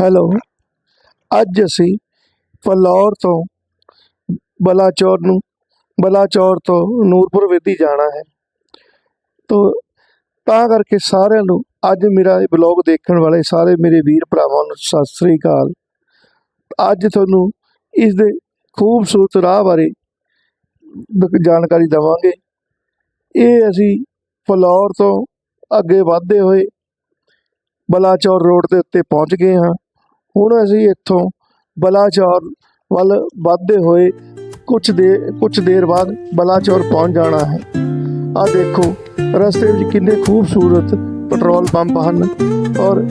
Hello, ਅੱਜ ਅਸੀਂ flour ਤੋਂ ਬਲਾਚੌਰ ਨੂੰ, ਬਲਾਚੌਰ ਤੋਂ ਨੂਰਪੁਰ ਵੇਦੀ ਜਾਣਾ ਹੈ। ਤੋ, ਤਾਂ ਕਰਕੇ ਸਾਰਿਆਂ ਨੂੰ ਅੱਜ ਮੇਰਾ ਇਹ ਬਲੌਗ ਦੇਖਣ ਵਾਲੇ ਸਾਰੇ ਮੇਰੇ ਵੀਰ ਭਰਾਵਾਂ ਨੂੰ ਸਤਿ ਸ੍ਰੀ ਅਕਾਲ। ਅੱਜ ਤੁਹਾਨੂੰ ਇਸ ਦੇ ਖੂਬਸੂਰਤ ਰਾਹ ਬਾਰੇ ਜਾਣਕਾਰੀ ਦੇਵਾਂਗੇ। ਇਹ ਅਸੀਂ ਫਲੌਰ ਤੋਂ ਅੱਗੇ ਵਧਦੇ ਹੋਏ ਬਲਾਚੌਰ ਰੋਡ ਦੇ ਉੱਤੇ ਪਹੁੰਚ ਗਏ ਹਾਂ। ਹੁਣ ਅਸੀਂ ਇੱਥੋਂ ਬਲਾਚੌਰ ਵੱਲ ਵਧਦੇ ਹੋਏ ਕੁਝ ਦੇ ਕੁਝ ਦੇਰ ਬਾਅਦ ਬਲਾਚੌਰ ਪਹੁੰਚ ਜਾਣਾ ਹੈ। ਆ ਦੇਖੋ, ਰਸਤੇ ਵਿੱਚ ਕਿੰਨੇ ਖੂਬਸੂਰਤ ਪੈਟਰੋਲ ਪੰਪ ਹਨ ਔਰ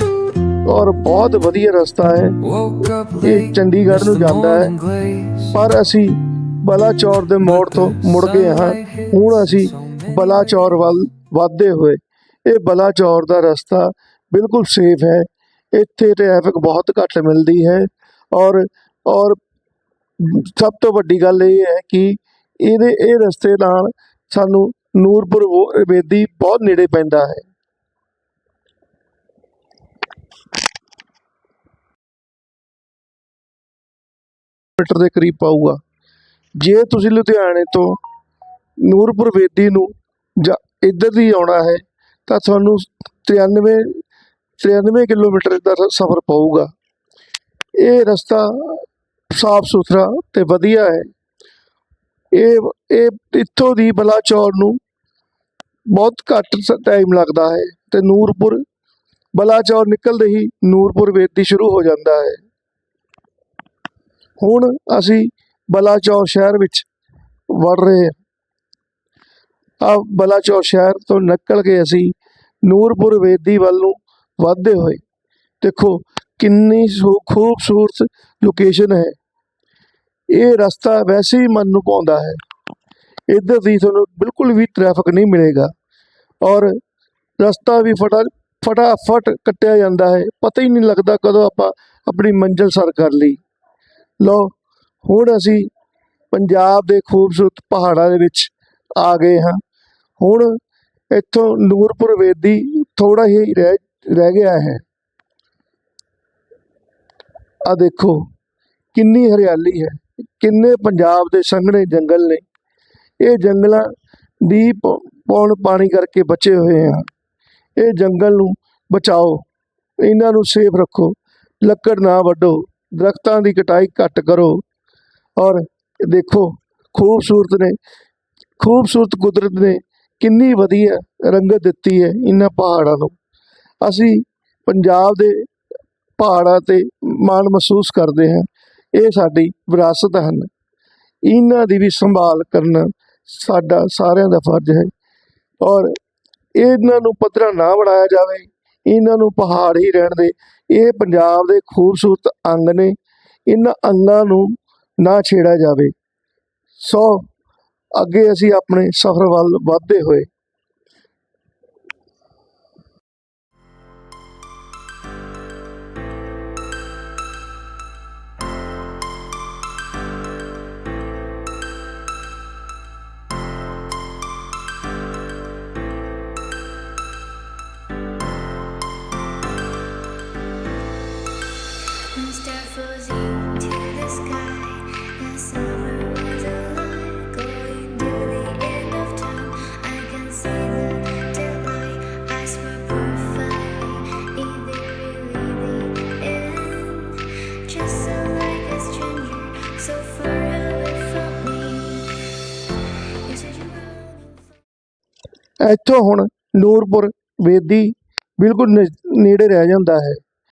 ਔਰ ਬਹੁਤ ਵਧੀਆ ਰਸਤਾ ਹੈ। ਇਹ ਚੰਡੀਗੜ੍ਹ ਨੂੰ ਜਾਂਦਾ ਹੈ। ਪਰ ਅਸੀਂ ਬਲਾਚੌਰ ਦੇ ਮੋੜ ਤੋਂ ਮੁੜ ਗਏ ਹਾਂ। ਹੁਣ ਅਸੀਂ ਬਲਾਚੌਰ ਵੱਲ ਵਧਦੇ ਹੋਏ ਇਹ ਬਲਾਚੌਰ ਦਾ ਰਸਤਾ ਬਿਲਕੁਲ ਸੇਫ ਹੈ। ਇੱਥੇ ਟ੍ਰੈਫਿਕ ਬਹੁਤ ਘੱਟ ਮਿਲਦੀ ਹੈ ਔਰ ਔਰ ਸਭ ਤੋਂ ਵੱਡੀ ਗੱਲ ਇਹ ਹੈ ਕਿ ਇਹਦੇ, ਇਹ ਰਸਤੇ ਨਾਲ ਸਾਨੂੰ ਨੂਰਪੁਰ ਵੋ- ਵੇਦੀ ਬਹੁਤ ਨੇੜੇ ਪੈਂਦਾ ਹੈ। ਮੀਟਰ ਦੇ ਕਰੀਬ ਪਾਊਗਾ। ਜੇ ਤੁਸੀਂ ਲੁਧਿਆਣੇ ਤੋਂ ਨੂਰਪੁਰ ਵੇਦੀ ਨੂੰ ਜਾਂ ਇੱਧਰ ਦੀ ਆਉਣਾ ਹੈ ਤਾਂ ਤੁਹਾਨੂੰ 93 93 ਕਿਲੋਮੀਟਰ ਦਾ ਸਫ਼ਰ ਪਊਗਾ। ਇਹ ਰਸਤਾ ਸਾਫ਼ ਸੁਥਰਾ ਤੇ ਵਧੀਆ ਹੈ। ਇਹ ਇਹ ਇੱਥੋਂ ਦੀ ਬਲਾਚੌਰ ਨੂੰ ਬਹੁਤ ਘੱਟ ਟਾਈਮ ਲੱਗਦਾ ਹੈ ਤੇ ਨੂਰਪੁਰ, ਬਲਾਚੌਰ ਨਿਕਲਦੇ ਹੀ ਨੂਰਪੁਰ ਵੇਦੀ ਸ਼ੁਰੂ ਹੋ ਜਾਂਦਾ ਹੈ। ਹੁਣ ਅਸੀਂ ਬਲਾਚੌਰ ਸ਼ਹਿਰ ਵਿੱਚ ਵੜ ਰਹੇ ਹਾਂ। ਆ ਬਲਾਚੌਰ ਸ਼ਹਿਰ ਤੋਂ ਨਿਕਲ ਕੇ ਅਸੀਂ ਨੂਰਪੁਰ ਵੇਦੀ ਵੱਲ ਨੂੰ ਵਧਦੇ ਹੋਏ, ਦੇਖੋ ਕਿੰਨੀ ਸੂ- ਖੂਬਸੂਰਤ ਲੋਕੇਸ਼ਨ ਹੈ। ਇਹ ਰਸਤਾ ਵੈਸੇ ਹੀ ਮਨ ਨੂੰ ਪਾਉਂਦਾ ਹੈ। ਇੱਧਰ ਦੀ ਤੁਹਾਨੂੰ ਬਿਲਕੁਲ ਵੀ ਟ੍ਰੈਫਿਕ ਨਹੀਂ ਮਿਲੇਗਾ ਔਰ ਰਸਤਾ ਵੀ ਫਟਾ, ਫਟਾਫਟ ਕੱਟਿਆ ਜਾਂਦਾ ਹੈ। ਪਤਾ ਹੀ ਨਹੀਂ ਲੱਗਦਾ ਕਦੋਂ ਆਪਾਂ ਆਪਣੀ ਮੰਜ਼ਿਲ ਸਰ ਕਰ ਲਈ। ਲਓ, ਹੁਣ ਅਸੀਂ ਪੰਜਾਬ ਦੇ ਖੂਬਸੂਰਤ ਪਹਾੜਾਂ ਦੇ ਵਿੱਚ ਆ ਗਏ ਹਾਂ। ਹੁਣ ਇੱਥੋਂ ਨੂਰਪੁਰ ਵੇਦੀ ਥੋੜਾ ਹੀ ਰਹਿ ਰਹਿ ਗਿਆ ਹੈ। ਆ ਦੇਖੋ, ਕਿੰਨੀ ਹਰਿਆਲੀ ਹੈ, ਕਿੰਨੇ ਪੰਜਾਬ ਦੇ ਸੰਘਣੇ ਜੰਗਲ ਨੇ। ਇਹ ਜੰਗਲਾਂ ਦੀ ਪ- ਪੌਣ ਪਾਣੀ ਕਰਕੇ ਬਚੇ ਹੋਏ ਆ। ਇਹ ਜੰਗਲ ਨੂੰ ਬਚਾਓ, ਇਹਨਾਂ ਨੂੰ ਸੇਫ ਰੱਖੋ, ਲੱਕੜ ਨਾ ਵੱਢੋ, ਦਰਖਤਾਂ ਦੀ ਕਟਾਈ ਘੱਟ ਕਰੋ। ਔਰ ਦੇਖੋ, ਖੂਬਸੂਰਤ ਨੇ, ਖੂਬਸੂਰਤ ਕੁਦਰਤ ਨੇ ਕਿੰਨੀ ਵਧੀਆ ਰੰਗਤ ਦਿੱਤੀ ਹੈ ਇਹਨਾਂ ਪਹਾੜਾਂ ਨੂੰ। ਅਸੀਂ ਪੰਜਾਬ ਦੇ ਪਹਾੜਾਂ ਤੇ ਮਾਣ ਮਹਿਸੂਸ ਕਰਦੇ ਹਾਂ। ਇਹ ਸਾਡੀ ਵਿਰਾਸਤ ਹਨ। ਇਹਨਾਂ ਦੀ ਵੀ ਸੰਭਾਲ ਕਰਨਾ ਸਾਡਾ ਸਾਰਿਆਂ ਦਾ ਫਰਜ਼ ਹੈ। ਔਰ ਇਹਨਾਂ ਨੂੰ ਪੱਧਰਾ ਨਾ ਬਣਾਇਆ ਜਾਵੇ। ਇਹਨਾਂ ਨੂੰ ਪਹਾੜ ਹੀ ਰਹਿਣ ਦੇ। ਇਹ ਪੰਜਾਬ ਦੇ ਖੂਬਸੂਰਤ ਅੰਗ ਨੇ। ਇਹਨਾਂ ਅੰਗਾਂ ਨੂੰ ਨਾ ਛੇੜਿਆ ਜਾਵੇ। ਸੋ ਅੱਗੇ ਅਸੀਂ ਆਪਣੇ ਸਫ਼ਰ ਵੱਲ ਵਧਦੇ ਹੋਏ ਇੱਥੋਂ ਹੁਣ ਨੂਰਪੁਰ ਵੇਦੀ ਬਿਲਕੁਲ ਨਜ਼- ਨੇੜੇ ਰਹਿ ਜਾਂਦਾ ਹੈ।